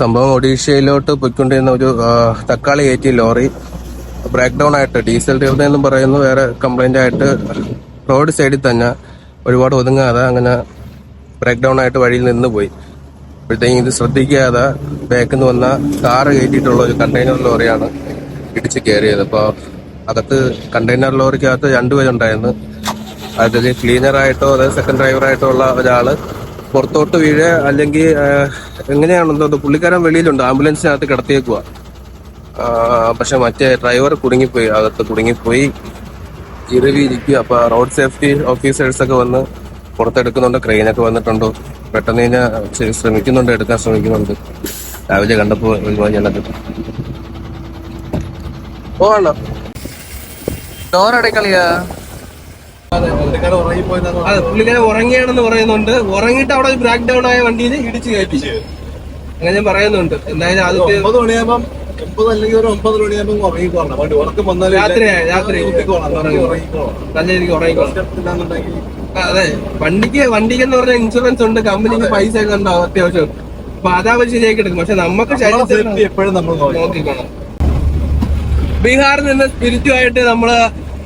സംഭവം ഒഡീഷയിലോട്ട് പോയിക്കൊണ്ടിരുന്ന ഒരു തക്കാളി കയറ്റി ലോറി. ബ്രേക്ക് ഡൗൺ ആയിട്ട് ഡീസൽ തീർന്നെന്നും പറയുന്നു. വേറെ കംപ്ലൈന്റ് ആയിട്ട് റോഡ് സൈഡിൽ തന്നെ ഒരുപാട് ഒതുങ്ങാതെ അങ്ങനെ ബ്രേക്ക് ഡൗൺ ആയിട്ട് വഴിയിൽ നിന്ന് പോയി. അപ്പോഴത്തേക്കും ഇത് ശ്രദ്ധിക്കാതെ ബാക്കിൽ നിന്ന് വന്ന കാർ കയറ്റിയിട്ടുള്ള ഒരു കണ്ടെയ്നർ ലോറിയാണ് ഇടിച്ച് കയറിയത് അപ്പോൾ അകത്ത് കണ്ടെയ്നർ ലോറിക്കകത്ത് രണ്ടുപേരുണ്ടായിരുന്നു അതിൽ ക്ലീനറായിട്ടോ അതായത് സെക്കൻഡ് ഡ്രൈവറായിട്ടോ ഉള്ള ഒരാൾ പുറത്തോട്ട് വീഴ അല്ലെങ്കിൽ എങ്ങനെയാണെന്നോ പുള്ളിക്കാരൻ വെളിയിലുണ്ട്. ആംബുലൻസിനകത്ത് കിടത്തിയേക്കുക പക്ഷെ മറ്റേ ഡ്രൈവർ കുടുങ്ങിപ്പോയി. അകത്ത് കുടുങ്ങിപ്പോയി. ഇരവിയിരിക്കുക അപ്പൊ റോഡ് സേഫ്റ്റി ഓഫീസേഴ്സൊക്കെ വന്ന് പുറത്തെടുക്കുന്നുണ്ട്. ക്രെയിനൊക്കെ വന്നിട്ടുണ്ടോ. പെട്ടെന്ന് കഴിഞ്ഞാൽ ശ്രമിക്കുന്നുണ്ട് എടുക്കാൻ ശ്രമിക്കുന്നുണ്ട്. രാവിലെ കണ്ടപ്പോ ഒരുപാട് ഞാനത് പോവാണോ? ഡോറടക്കളിയാ അതെ ഉറങ്ങിയാണെന്ന് പറയുന്നുണ്ട്. ഉറങ്ങിയിട്ട് അവിടെ ബ്രേക്ക് ഡൗൺ ആയ വണ്ടിയിൽ ഇടിച്ചു കയറ്റി. അങ്ങനെ ഞാൻ പറയുന്നുണ്ട്. എന്തായാലും ആദ്യത്തെ ഒമ്പത് മണിയാകുമ്പം ഒമ്പത് അല്ലെങ്കിൽ ഒരു ഒമ്പത് മണിയാകുമ്പോൾ ഉറങ്ങിക്കോളണം. വണ്ടി ഉറക്കം വന്നാലും രാത്രി. രാത്രി ഉറങ്ങിക്കോളാം നല്ല രീതിക്ക് ഉറങ്ങിക്കോളാം അതെ വണ്ടിക്ക് വണ്ടിക്ക് എന്ന് പറഞ്ഞ ഇൻഷുറൻസ് ഉണ്ട് കമ്പനിക്ക് പൈസ ഒക്കെ ഉണ്ടാവും അത്യാവശ്യം. അപ്പൊ അതാ അവർ ശരിയാക്കി എടുക്കും. പക്ഷെ നമുക്ക് ശരീരത്തിൽ എപ്പോഴും നമ്മൾ നോക്കിക്കണം. ബീഹാറിൽ നിന്ന് സ്പിരിറ്റുമായിട്ട് നമ്മൾ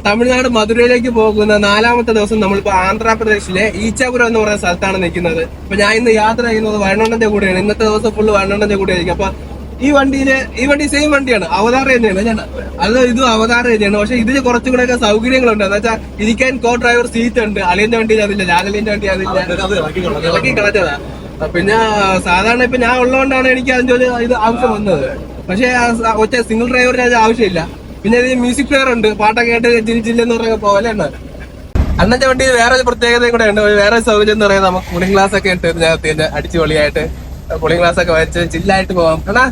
തമിഴ്നാട് മധുരയിലേക്ക് പോകുന്ന നാലാമത്തെ ദിവസം നമ്മളിപ്പോ ആന്ധ്രാപ്രദേശിലെ ഈച്ചാപുരം എന്ന് പറയുന്ന സ്ഥലത്താണ് നിൽക്കുന്നത്. അപ്പൊ ഞാൻ ഇന്ന് യാത്ര ചെയ്യുന്നത് വയനാടിന്റെ കൂടെയാണ്. ഇന്നത്തെ ദിവസം ഫുള്ള് വയനാടിന്റെ കൂടെ ആയിരിക്കും അപ്പൊ ഈ വണ്ടിയിൽ ഈ വണ്ടി സെയിം വണ്ടിയാണ്. അവതാർ തന്നെയാണ് ഞാൻ അത് ഇതും അവതാർ തന്നെയാണ് പക്ഷെ ഇതിന് കുറച്ചും കൂടെ ഒക്കെ സൗകര്യങ്ങളുണ്ട്. എന്ന് വെച്ചാൽ ഇരിക്കാൻ കോ ഡ്രൈവർ സീറ്റ് ഉണ്ട്. അളിയന്റെ വണ്ടി അതില്ല. ലാലലിന്റെ വണ്ടി അതില്ല. ഇളക്കി കളഞ്ഞതാ. പിന്നെ സാധാരണ ഇപ്പൊ ഞാൻ ഉള്ളതുകൊണ്ടാണ് എനിക്ക് അതിന്റെ ഒരു ഇത് ആവശ്യം വന്നത്. പക്ഷെ ഒറ്റ സിംഗിൾ ഡ്രൈവറിന് അത് ആവശ്യമില്ല. പിന്നെ ഇത് മ്യൂസിക് പ്ലെയർ ഉണ്ട്. പാട്ടൊക്കെ കേട്ട് എന്ന് പറഞ്ഞ പോലെ ഉണ്ട് അന്നത്തെ വണ്ടി വേറെ ഒരു പ്രത്യേകതയും കൂടെ ഉണ്ട്. വേറെ സൗകര്യം എന്ന് പറയുന്നത് നമുക്ക് കൂളിംഗ് ഗ്ലാസ് ഒക്കെ ഇട്ട് ഇതിനകത്ത് ഇതിന്റെ അടിച്ചു പൊളിയായിട്ട് കൂളിംഗ് ഗ്ലാസ് ഒക്കെ വെച്ച് ചില്ലായിട്ട് പോകാം എടാ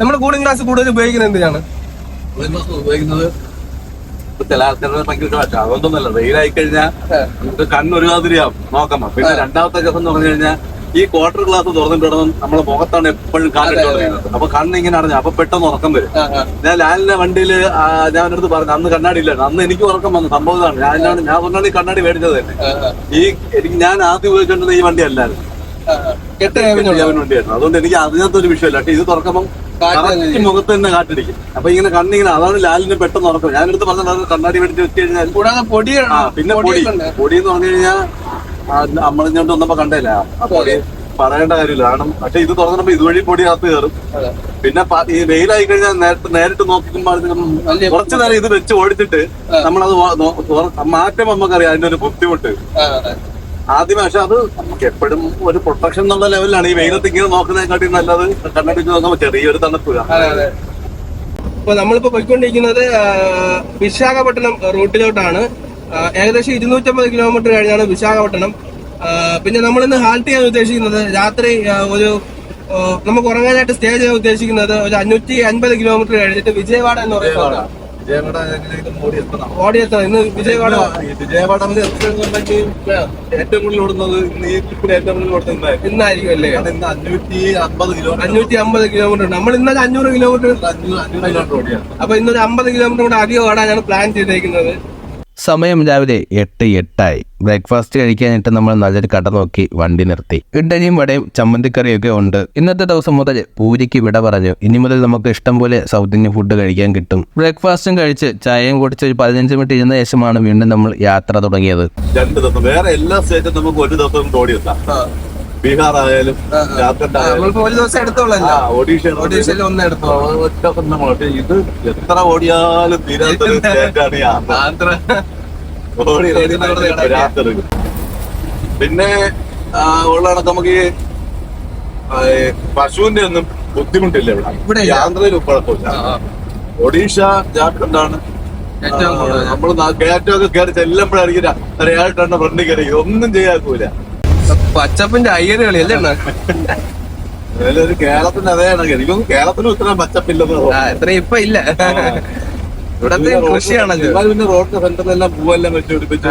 നമ്മൾ കൂളിംഗ് ഗ്ലാസ് കൂടുതൽ ഉപയോഗിക്കുന്നത് എന്തിനാണ്? ഉപയോഗിക്കുന്നത് വെയിലായി കഴിഞ്ഞാൽ നമുക്ക് നോക്കാം പിന്നെ രണ്ടാമത്തെ കേസ് എന്ന് പറഞ്ഞു കഴിഞ്ഞാൽ ഈ ക്വാർട്ടർ ഗ്ലാസ് തുറന്നിട്ടിടണം നമ്മളെ മുഖത്താണ് എപ്പോഴും കാണിട്ടുള്ളത് അപ്പൊ കണ്ണ് ഇങ്ങനെ അടഞ്ഞു അപ്പൊ പെട്ടെന്ന് ഉറക്കം വരും. ഞാൻ ലാലിന്റെ വണ്ടിയിൽ ഞാൻ അടുത്ത് പറഞ്ഞു അന്ന് കണ്ണാടി ഇല്ല അന്ന് എനിക്ക് ഉറക്കം വന്നു. സംഭവമാണ് ഞാൻ പറഞ്ഞാണ് ഈ കണ്ണാടി മേടിച്ചത് തന്നെ. ഈ എനിക്ക് ഞാൻ ആദ്യം ഉപയോഗിക്കേണ്ടത് ഈ വണ്ടി അല്ലായിരുന്നു അതുകൊണ്ട് എനിക്ക് അതിനകത്തൊരു വിഷയമില്ല. പക്ഷെ ഇത് തുറക്കുമ്പോൾ മുഖത്ത് തന്നെ കാറ്റടിക്കും. അപ്പൊ ഇങ്ങനെ കണ്ണിങ്ങനെ അതാണ് ലാലിന് പെട്ടെന്ന് ഉറക്കം. ഞാനെടുത്ത് പറഞ്ഞത് കണ്ണാടി മേടിച്ച് വെച്ച് കഴിഞ്ഞാൽ കൂടാതെ പൊടി പിന്നെ പൊടി. പൊടി. എന്ന് പറഞ്ഞു കഴിഞ്ഞാൽ അമ്മളിഞ്ഞോണ്ട് വന്നപ്പോ കണ്ടേല പൊടി പറയേണ്ട കാര്യമില്ല. കാരണം പക്ഷെ ഇത് തുറന്നപ്പോ ഇതുവഴി പൊടി അകത്ത് കയറും പിന്നെ ഈ വെയിലായി കഴിഞ്ഞാൽ നേരിട്ട് നേരിട്ട് നോക്കുമ്പോൾ കുറച്ചു നേരം ഇത് വെച്ച് ഓടിച്ചിട്ട് നമ്മളത് മാറ്റം നമുക്കറിയാം അതിന്റെ ഒരു ബുദ്ധിമുട്ട്. ആ, അതെ. ആദ്യമേ പക്ഷെ അത് നമുക്ക് എപ്പോഴും ഒരു പ്രൊട്ടക്ഷൻ എന്നുള്ള ലെവലിലാണ് ഈ വെയിലത്ത് ഇങ്ങനെ നോക്കുന്നതിനെക്കാട്ടി നല്ലത് കണ്ണടിച്ച് നോക്കുമ്പോൾ ചെറിയൊരു തണുപ്പ് അതെ അതെ. ഇപ്പൊ നമ്മളിപ്പോ പോയിക്കൊണ്ടിരിക്കുന്നത് വിശാഖപട്ടണം റൂട്ടിലോട്ടാണ്. ഏകദേശം ഇരുന്നൂറ്റമ്പത് കിലോമീറ്റർ കഴിഞ്ഞാണ് വിശാഖപട്ടണം. പിന്നെ നമ്മൾ ഇന്ന് ഹാൾട്ട് ചെയ്യാൻ ഉദ്ദേശിക്കുന്നത് രാത്രി ഒരു നമുക്ക് ഉറങ്ങാനായിട്ട് സ്റ്റേ ചെയ്യാൻ ഉദ്ദേശിക്കുന്നത് ഒരു അഞ്ഞൂറ്റി അൻപത് കിലോമീറ്റർ കഴിഞ്ഞിട്ട് വിജയവാഡ എന്ന് പറയുന്ന ഇന്ന് വിജയവാഡ എത്തുന്നുണ്ടെങ്കിൽ ഏറ്റവും കൂടുതൽ ഓടുന്നത് ഇന്ന് ഈ ട്രിപ്പിൽ ഏറ്റവും കൂടുതൽ ഓടുന്നത് ഇന്നായിരിക്കും. അല്ലേ? ഇന്ന് അഞ്ഞൂറ്റി അമ്പത് കിലോമീറ്റർ അഞ്ഞൂറ്റി അമ്പത് കിലോമീറ്റർ നമ്മൾ ഇന്നലെ അഞ്ഞൂറ് കിലോമീറ്റർ അഞ്ഞൂറ് അഞ്ഞൂറ് കിലോമീറ്റർ ഓടിയാണ്. അപ്പൊ ഇന്നൊരു അമ്പത് കിലോമീറ്റർ കൂടെ അധികം ഓടാനാണ് പ്ലാൻ ചെയ്തേക്കുന്നത്. സമയം രാവിലെ എട്ട് എട്ടായി. ബ്രേക്ക്ഫാസ്റ്റ് കഴിക്കാനായിട്ട് നമ്മൾ നല്ലൊരു കട നോക്കി വണ്ടി നിർത്തി. ഇഡലിയും വടയും ചമ്മന്തിക്കറിയും ഒക്കെ ഉണ്ട്. ഇന്നത്തെ ദിവസം മുതൽ പൂരിക്ക് വിട പറഞ്ഞു. ഇനി മുതൽ നമുക്ക് ഇഷ്ടം പോലെ സൗത്ത് ഇന്ത്യൻ ഫുഡ് കഴിക്കാൻ കിട്ടും. ബ്രേക്ക്ഫാസ്റ്റും കഴിച്ച് ചായയും കുടിച്ച് ഒരു പതിനഞ്ച് മിനിറ്റ് ഇരുന്ന ശേഷമാണ് വീണ്ടും നമ്മൾ യാത്ര തുടങ്ങിയത്. രണ്ട് ദിവസം. വേറെ എല്ലാ സ്റ്റേറ്റും നമുക്ക് ഒരു ദിവസം ഓടിയെത്താം. ബീഹാർ ആയാലും ജാർഖണ്ഡ് ആയാലും ഒഡീഷ ഒറ്റ. ഇത് എത്ര ഓടിയാലും തീരാത്തൊരു സ്റ്റേറ്റാണ് ഈ ആന്ധ്ര. ഓടി. പിന്നെ ഉള്ളതാണ് നമുക്ക് ഈ പശുവിന്റെ ഒന്നും ബുദ്ധിമുട്ടില്ല ഇവിടെ. യാത്രയിൽ. ആന്ധ്രയിൽ കുഴപ്പമില്ല ഒഡീഷ ജാർഖണ്ഡാണ്. നമ്മൾ കയറ്റമൊക്കെ കയറി ചെല്ലുമ്പോഴായിരിക്കും ഒരാൾട്ടെണ്ണ ഫ്രണ്ടിൽ കയറി. ഒന്നും ചെയ്യാക്കൂല പച്ചപ്പിന്റെ അയ്യര് കളി അല്ലേ ഒരു കേരളത്തിന്റെ അതേ എനിക്കൊന്നും കേരളത്തിലും ഇത്ര പച്ചപ്പില്ലെന്ന്. ഇത്ര ഇപ്പൊ ഇല്ല. ഇവിടത്തെ റോഡ് കൃഷിയാണല്ലോ പിന്നെ റോഡിന്റെ സെന്ററിലെല്ലാം പൂവെല്ലാം വെച്ച് പിടിപ്പിച്ച്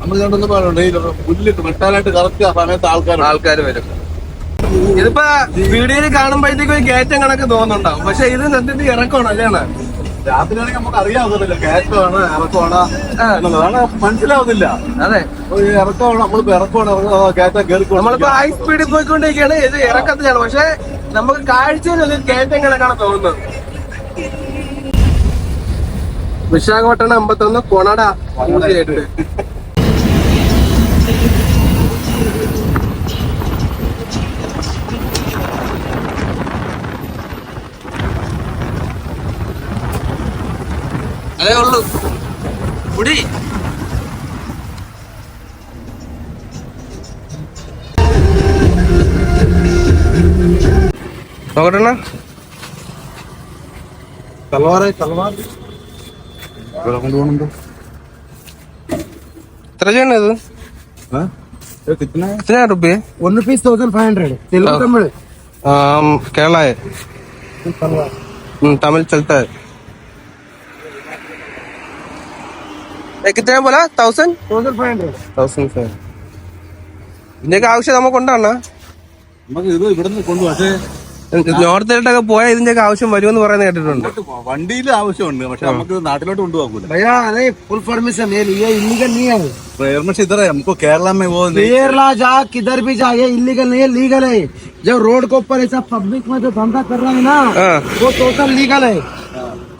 നമ്മൾ കണ്ടൊന്നും പറയുന്നുണ്ട് ഈ പുല്ല് വെട്ടാനായിട്ട് കറക്റ്റ് ആ സമയത്ത് ആൾക്കാർ ആൾക്കാർ വരും. ഇതിപ്പോ വീഡിയോയിൽ കാണുമ്പോഴത്തേക്കും ഒരു കയറ്റം കണക്ക് തോന്നുന്നുണ്ടാവും. പക്ഷെ ഇത് സത്യത്തിൽ ഇറക്കണം അല്ലേ? രാത്രിയാണെങ്കിൽ നമുക്ക് അറിയാവുന്നില്ല കയറ്റമാണ് ഇറക്കമാണ് മനസ്സിലാവുന്നില്ല. അതെ. ഇറക്കമാണ് നമ്മളിപ്പോ ഇറക്കമാണ് കയറ്റം നമ്മളിപ്പോ ഹൈ സ്പീഡിൽ പോയിക്കൊണ്ടിരിക്കുകയാണ്. ഇത് ഇറക്കത്തിലാണ്. പക്ഷെ നമുക്ക് കാഴ്ചയിൽ കയറ്റം കണക്കാണ് തോന്നുന്നത്. വിശാഖപട്ടണം അമ്പത്തൊന്ന് കൊണട എട്ട് అదే వాళ్ళు గుడి ఒకటనా తలవారే తలవారు తిరగండి అది कितना है रुपये one rupees thousand five hundred Telugu Tamil Kerala है तमिल चलता है ए, कितने बोला thousand Thousand five hundred. Thousand five ഇതിന്റെയൊക്കെ ആവശ്യം നമുക്ക് ഉണ്ടാണ് നമുക്ക് ഇത് ഇവിടുന്ന് കൊണ്ടു പക്ഷേ നോർത്തിലോട്ടൊക്കെ പോയാൽ ഇതിന്റെയൊക്കെ ആവശ്യം വരുമെന്ന് പറയുന്നത് കേട്ടിട്ടുണ്ട് വണ്ടിയിൽ ആവശ്യമുണ്ട് പക്ഷെ നമുക്ക് നാട്ടിലോട്ട് കൊണ്ടുപോകൂല भैया नहीं फुल परमिशन है ये इलीगल नहीं है परमिशन इधर है हमको केरला में वो नहीं केरला जा किधर भी जा ये इलीगल नहीं है लीगल है जब रोड के ऊपर ऐसा पब्लिक में जो धंधा कर रहा है ना हाँ। वो टोटल लीगल है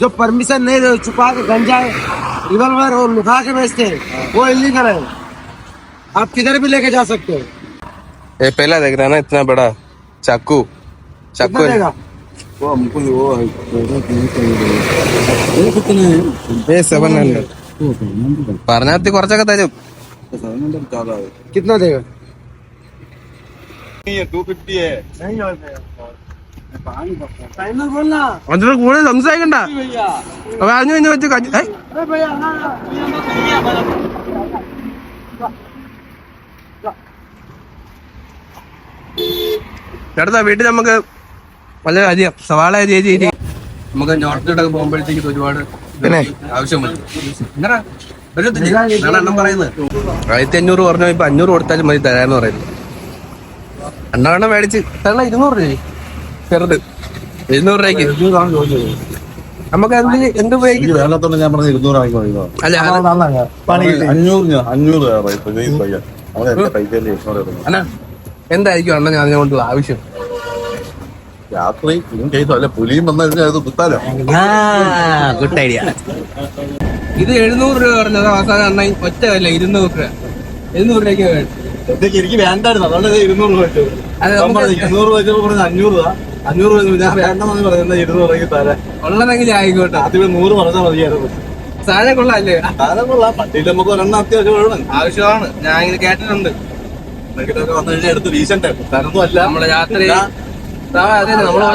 जो परमिशन नहीं दे छुपा के गंजा रिवॉल्वर और लुका के बेचते हैं वो इलीगल है। आप किधर भी लेके जा सकते हो। ये पहला देख रहा है ना इतना बड़ा चाकू चाकू है। वो हमको वो है कितने ये सेवन हंड्रेड पारनाथ को करता है। तो जब कितना देगा? टू फिफ्टी है। नहीं और അതിനോട് കൂടുതൽ സംസാരിക്കണ്ട. പറഞ്ഞു കഴിഞ്ഞ വെച്ച് ചേട്ടാ വീട്ടിൽ നമുക്ക് വളരെ അധികം സവാള ചേച്ചി നമുക്ക് നോർത്തിലോട്ടൊക്കെ പോകുമ്പോഴത്തേക്ക് ഒരുപാട് ആവശ്യം വരും. ആയിരത്തി അഞ്ഞൂറ് പറഞ്ഞു ഇപ്പൊ അഞ്ഞൂറ് കൊടുത്താലും മതി തരാന്ന് പറയുന്നത് അണ്ണാണ് മേടിച്ച് തരണ ഇരുന്നൂറ് രൂപ. ചെറുത് ഇരുന്നൂറ് രൂപയ്ക്ക് നമുക്ക് എന്ത് എന്ത് ഉപയോഗിക്കും വേണ്ടത്തോണ്ട് ഞാൻ പറഞ്ഞ ഇരുന്നൂറ് വാങ്ങിക്കോ അല്ല അഞ്ഞൂറ് ഞാൻ അഞ്ഞൂറ് അണ്ണാ എന്തായിരിക്കും അണ്ണൻ അതിനെ ആവശ്യം? രാത്രി കേസോ അല്ലെ പുലിയും വന്നു കഴിഞ്ഞാൽ അത് കുത്താലോ? ഗുഡ് ഐഡിയ ഇത് എഴുന്നൂറ് രൂപ പറഞ്ഞത്. അവസാനം അണ്ണ ഒറ്റ അല്ല ഇരുന്നൂറ് രൂപ. എഴുന്നൂറ് രൂപയ്ക്ക് വേണം ഇതൊക്കെ എനിക്ക് വേണ്ടായിരുന്നു. അതുകൊണ്ട് ഇരുന്നൂറ് രൂപ ഇരുന്നൂറ് രൂപ അഞ്ഞൂറ് രൂപ. അഞ്ഞൂറ് വെച്ചു. ഞാൻ വേണ്ടെന്ന് പറയുന്നത് ഇരുന്നൂറ് രൂപയ്ക്ക് തരാം ഉള്ളതെങ്കിലും ആയിക്കോട്ടെ. അതിൽ നൂറ് പറഞ്ഞാൽ മതിയായിരുന്നു. താഴെ കൊള്ളാല്ലേ? താഴെ കൊള്ളാം. പട്ടിയിൽ നമുക്ക് ഒരെണ്ണം അത്യാവശ്യം വേണം ആവശ്യമാണ്. ഞാൻ ഇങ്ങനെ കേട്ടിട്ടുണ്ട്. എന്തെങ്കിലുമൊക്കെ വന്നു കഴിഞ്ഞാൽ എടുത്ത് വീശണ്ടേ? തരൊന്നും അല്ല. നമ്മളെ രാത്രി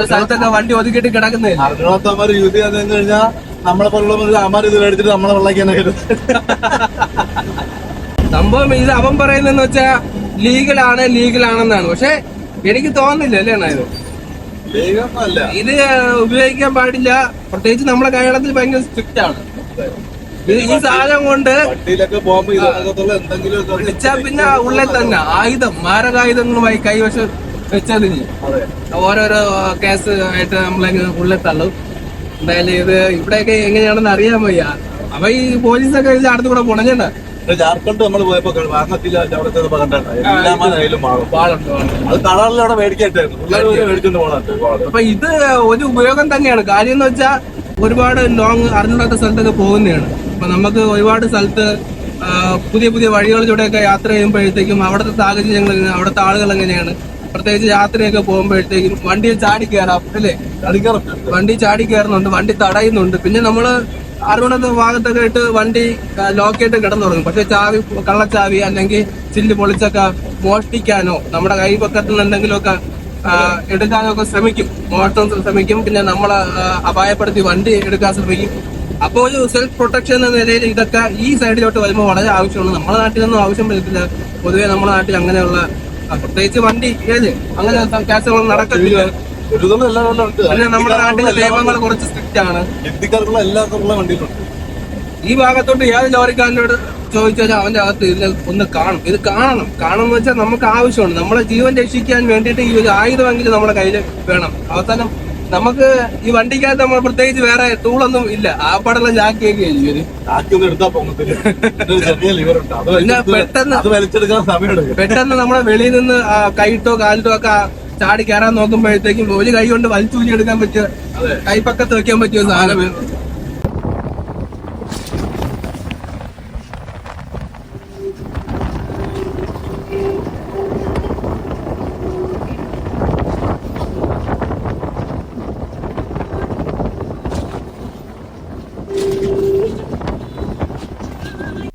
സ്ഥലത്തൊക്കെ വണ്ടി ഒതുക്കിട്ട് കിടക്കുന്നേ. അറിഞ്ഞാത്തമാര് യൂസ് ചെയ്യാന്ന് വെച്ച് കഴിഞ്ഞാൽ നമ്മളെ പോലുള്ള അമാര് ഇത് മേടിച്ചിട്ട് നമ്മളെ വെള്ളക്കാനെ സംഭവം ഇത് അവൻ പറയുന്നതെന്ന് വെച്ചാ ലീഗലാണ് ലീഗലാണെന്നാണ്. പക്ഷെ എനിക്ക് തോന്നുന്നില്ല അല്ലേ അണ്ണാ ഇത് ഉപയോഗിക്കാൻ പാടില്ല. പ്രത്യേകിച്ച് നമ്മുടെ കേരളത്തിൽ ഭയങ്കര സ്ട്രിക്റ്റ് ആണ്. ഇത് ഈ സാധനം കൊണ്ട് വിളിച്ചാ പിന്നെ ഉള്ളിൽ തന്നെ ആയുധം മാരകായുധങ്ങളുമായി കൈവശം വെച്ചതിന് ഓരോരോ കേസ് ആയിട്ട് നമ്മളങ്ങ് ഉള്ളിൽ തള്ളും. എന്തായാലും ഇത് ഇവിടെയൊക്കെ എങ്ങനെയാണെന്ന് അറിയാൻ വയ്യ. അപ്പൊ ഈ പോലീസൊക്കെ ഇത് അടുത്തുകൂടെ പുണഞ്ഞണ്ട ഇത് ജാർഖണ്ഡ് നമ്മൾ പോയപ്പോ വാങ്ങത്തില്ല അവിടുത്തെ ചെന്ന് മാറും. വാളുണ്ട് അത് കളറിൽ അവിടെ മേടിക്കായിട്ടായിരുന്നു മേടിച്ചോണ്ട് പോകണം അപ്പൊ ഇത് ഒരു ഉപയോഗം തന്നെയാണ്. കാര്യം എന്ന് വെച്ചാൽ ഒരുപാട് ലോങ് അറിഞ്ഞിടാത്ത സ്ഥലത്തൊക്കെ പോകുന്നതാണ്. അപ്പൊ നമുക്ക് ഒരുപാട് സ്ഥലത്ത് പുതിയ പുതിയ വഴികളിലൂടെയൊക്കെ യാത്ര ചെയ്യുമ്പോഴത്തേക്കും അവിടുത്തെ സാഹചര്യങ്ങൾ അവിടുത്തെ ആളുകൾ എങ്ങനെയാണ് പ്രത്യേകിച്ച് യാത്രയൊക്കെ പോകുമ്പോഴത്തേക്കും വണ്ടി ചാടി കയറാം അല്ലേ? വണ്ടി ചാടി കയറുന്നുണ്ട് വണ്ടി തടയുന്നുണ്ട്. പിന്നെ നമ്മൾ അറിവിടത്തെ ഭാഗത്തൊക്കെ ഇട്ട് വണ്ടി ലോക്കായിട്ട് കിടന്നുറങ്ങും. പക്ഷെ ചാവി കള്ളച്ചാവി അല്ലെങ്കിൽ ചില്ല് പൊളിച്ചൊക്കെ മോഷ്ടിക്കാനോ നമ്മുടെ കൈ പക്കത്തിൽ നിന്ന് എന്തെങ്കിലുമൊക്കെ എടുക്കാനോ എടുക്കാനൊക്കെ ശ്രമിക്കും. മോഷണം ശ്രമിക്കും. പിന്നെ നമ്മളെ അപായപ്പെടുത്തി വണ്ടി എടുക്കാൻ ശ്രമിക്കും. അപ്പോൾ ഒരു സെൽഫ് പ്രൊട്ടക്ഷൻ എന്ന നിലയിൽ ഇതൊക്കെ ഈ സൈഡിലോട്ട് വരുമ്പോൾ വളരെ ആവശ്യമാണ്. നമ്മുടെ നാട്ടിലൊന്നും ആവശ്യം വരത്തില്ല. പൊതുവേ നമ്മുടെ നാട്ടിൽ അങ്ങനെയുള്ള പ്രത്യേകിച്ച് വണ്ടി ഏത്? അങ്ങനെ കേസുകൾ നടക്കില്ല പിന്നെ നമ്മുടെ നാട്ടിലെ നിയമങ്ങൾ കുറച്ച് സ്ട്രിക്റ്റ് ആണ്. ഹിന്ദിക്കാർക്കുള്ള എല്ലാവർക്കുള്ള വണ്ടിയിലുണ്ട് ഈ ഭാഗത്തോട്ട് ഏത് ലോറിക്കാരനോട് ചോദിച്ചാൽ അവന്റെ അകത്ത് ഇതിൽ ഒന്ന് കാണും. ഇത് കാണണം. കാണണം എന്ന് വെച്ചാൽ നമുക്ക് ആവശ്യമുണ്ട്. നമ്മളെ ജീവൻ രക്ഷിക്കാൻ വേണ്ടിയിട്ട് ഈ ഒരു ആയുധമെങ്കിലും നമ്മുടെ കയ്യിൽ വേണം. അവസാനം നമുക്ക് ഈ വണ്ടിക്കകത്ത് നമ്മൾ പ്രത്യേകിച്ച് വേറെ ടൂളൊന്നും ഇല്ല. ആ പടെല്ലാം ജാക്കിയൊക്കെ ഇവർ. ബാക്കിയൊന്നും എടുത്താ പോകത്തില്ല ഒരു ചെറിയ ലിവറുണ്ട് അത് പിന്നെ വലിച്ചെടുത്ത് പെട്ടെന്ന് വലിച്ചെടുക്കാൻ പെട്ടെന്ന് നമ്മളെ വെളിയിൽ നിന്ന് കൈട്ടോ കാലിട്ടോ ഒക്കെ ചാടി കയറാൻ നോക്കുമ്പോഴത്തേക്കും ഒരു കൈ കൊണ്ട് വലിച്ചു എടുക്കാൻ പറ്റിയ കൈപ്പക്കത്ത് വെക്കാൻ പറ്റിയ സാധനം.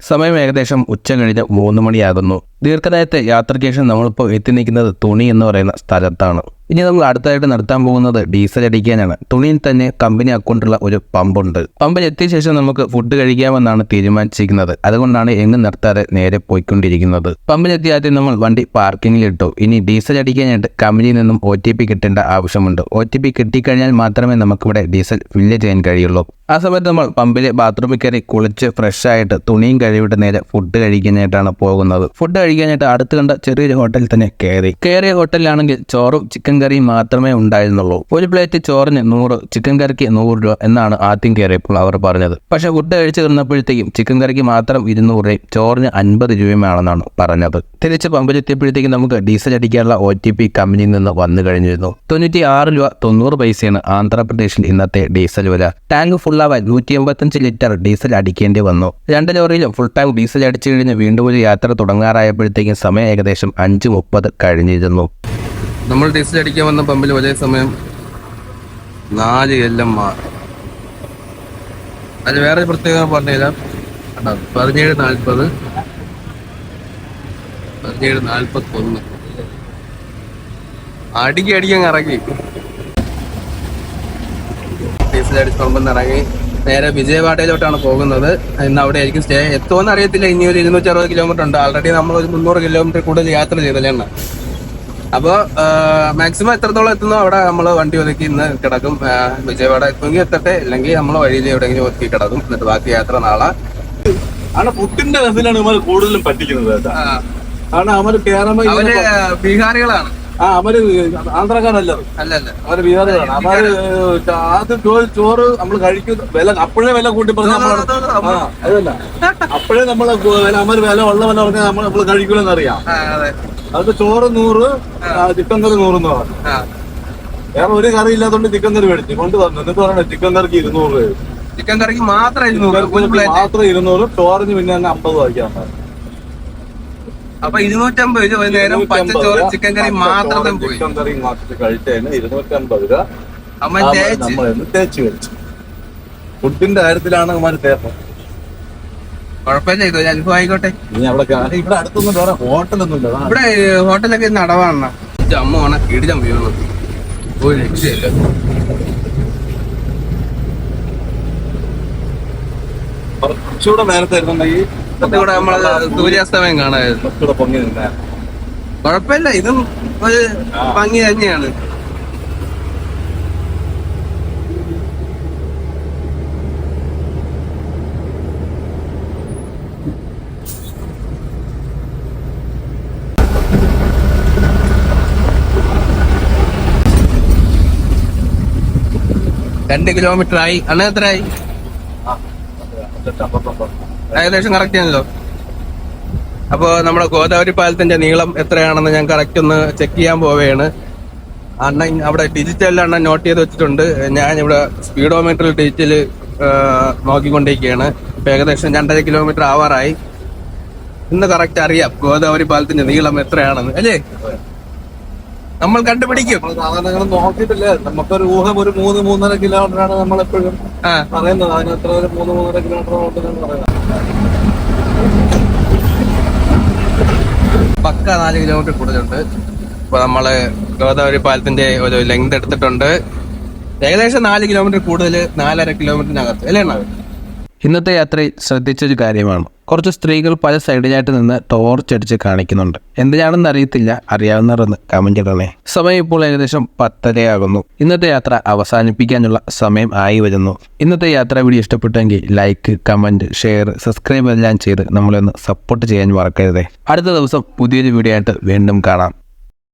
സമയം ഏകദേശം ഉച്ച കഴിഞ്ഞ് മൂന്ന് മണിയാകുന്നു. ദീർഘനേരത്തെ യാത്രയ്ക്ക് ശേഷം നമ്മളിപ്പോൾ എത്തി നിൽക്കുന്നത് തുണി എന്ന് പറയുന്ന സ്ഥലത്താണ്. ഇനി നമ്മൾ അടുത്തായിട്ട് നടത്താൻ പോകുന്നത് ഡീസൽ അടിക്കാനാണ്. തുണിയിൽ തന്നെ കമ്പനി അക്കൗണ്ടുള്ള ഒരു പമ്പുണ്ട്. പമ്പിൽ എത്തിയ ശേഷം നമുക്ക് ഫുഡ് കഴിക്കാമെന്നാണ് തീരുമാനിച്ചിരിക്കുന്നത്. അതുകൊണ്ടാണ് എങ്ങും നിർത്താതെ നേരെ പോയിക്കൊണ്ടിരിക്കുന്നത്. പമ്പിൽ ആദ്യം നമ്മൾ വണ്ടി പാർക്കിങ്ങിൽ ഇട്ടു ഇനി ഡീസൽ അടിക്കാനായിട്ട് കമ്പനിയിൽ നിന്നും ഒ ടി പി കിട്ടേണ്ട ആവശ്യമുണ്ട്. ഒ ടി പി കിട്ടിക്കഴിഞ്ഞാൽ മാത്രമേ നമുക്കിവിടെ ഡീസൽ ഫില്ല് ചെയ്യാൻ കഴിയുള്ളൂ. ആ സമയത്ത് നമ്മൾ പമ്പിലെ ബാത്റൂമിൽ കയറി കുളിച്ച് ഫ്രഷ് ആയിട്ട് തുണിയും കഴിവിട്ട് നേരെ ഫുഡ് കഴിക്കാനായിട്ടാണ് പോകുന്നത്. ഫുഡ് കഴിക്കാനായിട്ട് അടുത്ത് കണ്ട ചെറിയൊരു ഹോട്ടലിൽ തന്നെ കയറി. കയറിയ ഹോട്ടലിലാണെങ്കിൽ ചോറും ചിക്കൻ കറിയും മാത്രമേ ഉണ്ടായിരുന്നുള്ളൂ. ഒരു പ്ലേറ്റ് ചോറിന് നൂറ് ചിക്കൻ കറിക്ക് നൂറ് രൂപ എന്നാണ് ആദ്യം കയറിയപ്പോൾ അവർ പറഞ്ഞത്. പക്ഷെ ഫുഡ് കഴിച്ചു തീർന്നപ്പോഴത്തേക്കും ചിക്കൻ കറിക്ക് മാത്രം ഇരുന്നൂറ് രൂപയും ചോറിന് അൻപത് രൂപയുമാണെന്നാണ് പറഞ്ഞത്. തിരിച്ച് പമ്പിലെത്തിയപ്പോഴത്തേക്കും നമുക്ക് ഡീസൽ അടിക്കാനുള്ള ഒ ടി പി കമ്പനിയിൽ നിന്ന് വന്നു കഴിഞ്ഞിരുന്നു. തൊണ്ണൂറ്റി ആറ് രൂപ തൊണ്ണൂറ് പൈസയാണ് ആന്ധ്രാപ്രദേശിൽ ഇന്നത്തെ ഡീസൽ വില. ടാങ്ക് ഫുള്ളാവാൻ നൂറ്റി എൺപത്തഞ്ച് ലിറ്റർ ഡീസൽ അടിക്കേണ്ടി വന്നു. രണ്ട് ലോറിയിലും ഫുൾ ടാങ്ക് ഡീസൽ അടിച്ചു കഴിഞ്ഞ് വീണ്ടും ഒരു യാത്ര തുടങ്ങാറായപ്പോഴത്തേക്കും സമയം ഏകദേശം അഞ്ച് മുപ്പത് കഴിഞ്ഞിരുന്നു. നമ്മൾ ഡീസൽ അടിക്കാൻ വന്ന പമ്പിൽ ഒരേ സമയം നാല് എല്ലാം മാറി. അത് വേറെ പ്രത്യേകം പറഞ്ഞുതരാം? പതിനേഴ് നാൽപ്പത്. പതിനേഴ് നാൽപ്പത്തൊന്ന്. അടിക്കി അടിക്ക് അടിക്കങ്ങ് ഇറങ്ങി. ഡീസൽ അടിച്ച് പമ്പിൽ നിന്ന് ഇറങ്ങി നേരെ വിജയവാഡയിലോട്ടാണ് പോകുന്നത്. ഇന്ന് അവിടെ ആയിരിക്കും സ്റ്റേ എത്തുമെന്ന് അറിയത്തില്ല. ഇനി ഒരു ഇരുന്നൂറ്റി അറുപത് കിലോമീറ്റർ ഉണ്ട്. ആൾറെഡി നമ്മൾ ഒരു മുന്നൂറ് കിലോമീറ്റർ കൂടുതൽ യാത്ര ചെയ്തല്ലേ അപ്പോ മാക്സിമം എത്രത്തോളം എത്തുന്നോ അവിടെ നമ്മൾ വണ്ടി ഒതുക്കി ഇന്ന് കിടക്കും. വിജയവാഡ എത്തുമെങ്കിൽ എത്തട്ടെ. അല്ലെങ്കിൽ നമ്മൾ വഴിയിൽ എവിടെയെങ്കിലും ഒതുക്കി കിടക്കും. എന്നിട്ട് ബാക്കി യാത്ര നാളെ. ആണ് ബസ്സിലാണ് ഇവർ കൂടുതലും പറ്റിക്കുന്നത് കേട്ടോ. കാരണം അവർ കേരള അവർ ബീഹാറികളാണ്. ആ അവർ ആന്ധ്രക്കാരല്ല അല്ലല്ല. അവർ അവർ ആദ്യം ചോറ് നമ്മൾ കഴിക്കും വില അപ്പോഴേ വില കൂട്ടി പറഞ്ഞാൽ അതല്ല. അപ്പോഴേ നമ്മൾ അവർ വില ഉള്ള വില പറഞ്ഞാൽ നമ്മൾ നമ്മൾ കഴിക്കൂലെന്ന് അറിയാം ചോറ് നൂറ് ചിക്കൻ കറി നൂറെന്ന് പറഞ്ഞു. വേറെ ഒരു കറി ഇല്ലാത്തതുകൊണ്ട് ചിക്കൻ കറി മേടിച്ചു കൊണ്ട് വന്നു. എന്നിട്ട് പറയണേ ചിക്കൻ കറിക്ക് ഇരുന്നൂറ്. ചിക്കൻ കറിക്ക് മാത്രം ഇരുന്നൂറ് മാത്രം ഇരുന്നൂറ് ചോറിന് പിന്നെ അമ്പത് പറഞ്ഞു അപ്പൊ ഇരുന്നൂറ്റമ്പത് രൂപ നേരം പച്ചച്ചോറ് ചിക്കൻ കറി മാത്രം പോയി. ചിക്കൻ കറി മാത്രം കഴിച്ചതിന് ഇരുന്നൂറ്റമ്പത് രൂപ. അമ്മ തേച്ച്. കഴിച്ചു. ഫുഡിന്റെ കാര്യത്തിലാണ് അവന്മാര് തേപ്പം. കുഴപ്പമില്ല ഇത് ഒരു അനുഭവം ആയിക്കോട്ടെ. ഇവിടെ അടുത്തൊന്നും വേറെ ഹോട്ടലൊന്നും ഇല്ല. ഇവിടെ ഹോട്ടലൊക്കെ നടവാണ അമ്മ ആണ് കിടിലം വീണു. ഒരു രക്ഷയില്ല. കുറച്ചുകൂടെ നേരത്തെ ഇരുന്നുണ്ടെങ്കിൽ ഇവിടെ നമ്മൾ സൂര്യാസ്തമയം കാണാമായിരുന്നു പൊങ്ങി കുഴപ്പമില്ല ഇതും ഒരു ഭംഗി തന്നെയാണ്. രണ്ട് കിലോമീറ്റർ ആയി. അണ്ണ എത്രയായി? ഏകദേശം കറക്റ്റ് ആണല്ലോ. അപ്പോ നമ്മുടെ ഗോദാവരി പാലത്തിന്റെ നീളം എത്രയാണെന്ന് ഞാൻ കറക്റ്റ് ഒന്ന് ചെക്ക് ചെയ്യാൻ പോവുകയാണ്. അണ്ണൻ അവിടെ ഡിജിറ്റലിൽ അണ്ണൻ നോട്ട് ചെയ്ത് വെച്ചിട്ടുണ്ട്. ഞാൻ ഇവിടെ സ്പീഡോമീറ്ററിൽ ഡിജിറ്റൽ നോക്കിക്കൊണ്ടിരിക്കുകയാണ്. ഇപ്പൊ ഏകദേശം രണ്ടര കിലോമീറ്റർ ആവാറായി. ഇന്ന് കറക്റ്റ് അറിയാം ഗോദാവരി പാലത്തിന്റെ നീളം എത്രയാണെന്ന്. അല്ലേ? നമ്മൾ കണ്ടുപിടിക്കും. നോക്കിയിട്ടില്ല. നമുക്കൊരു ഊഹം ഒരു മൂന്ന് മൂന്നര കിലോമീറ്റർ ആണ് നമ്മൾ എപ്പോഴും പറയുന്നത്. അതിന് എത്ര ഒരു മൂന്ന് മൂന്നര കിലോമീറ്റർ പക്ക നാല് കിലോമീറ്റർ കൂടുതലുണ്ട്. ഇപ്പൊ നമ്മൾ ഗോദാവരി പാലത്തിന്റെ ഒരു ലെങ്ത് എടുത്തിട്ടുണ്ട്. ഏകദേശം നാല് കിലോമീറ്റർ കൂടുതൽ നാലര കിലോമീറ്ററിനകത്ത്. അല്ലേ അണ്ണാ? ഇന്നത്തെ യാത്രയിൽ ശ്രദ്ധിച്ചൊരു കാര്യമാണ്. കുറച്ച് സ്ത്രീകൾ പല സൈഡിലായിട്ട് നിന്ന് ടോർച്ച് അടിച്ച് കാണിക്കുന്നുണ്ട്. എന്തിനാണെന്ന് അറിയത്തില്ല. അറിയാവുന്നവരെന്ന് കമന്റ് ഇടണേ. സമയം ഇപ്പോൾ ഏകദേശം പത്തരയാകുന്നു. ഇന്നത്തെ യാത്ര അവസാനിപ്പിക്കാനുള്ള സമയം ആയി വരുന്നു. ഇന്നത്തെ യാത്ര വീഡിയോ ഇഷ്ടപ്പെട്ടെങ്കിൽ ലൈക്ക് കമന്റ് ഷെയർ സബ്സ്ക്രൈബ് എല്ലാം ചെയ്ത് നമ്മളെ ഒന്ന് സപ്പോർട്ട് ചെയ്യാൻ മറക്കരുതേ. അടുത്ത ദിവസം പുതിയൊരു വീഡിയോ ആയിട്ട് വീണ്ടും കാണാം.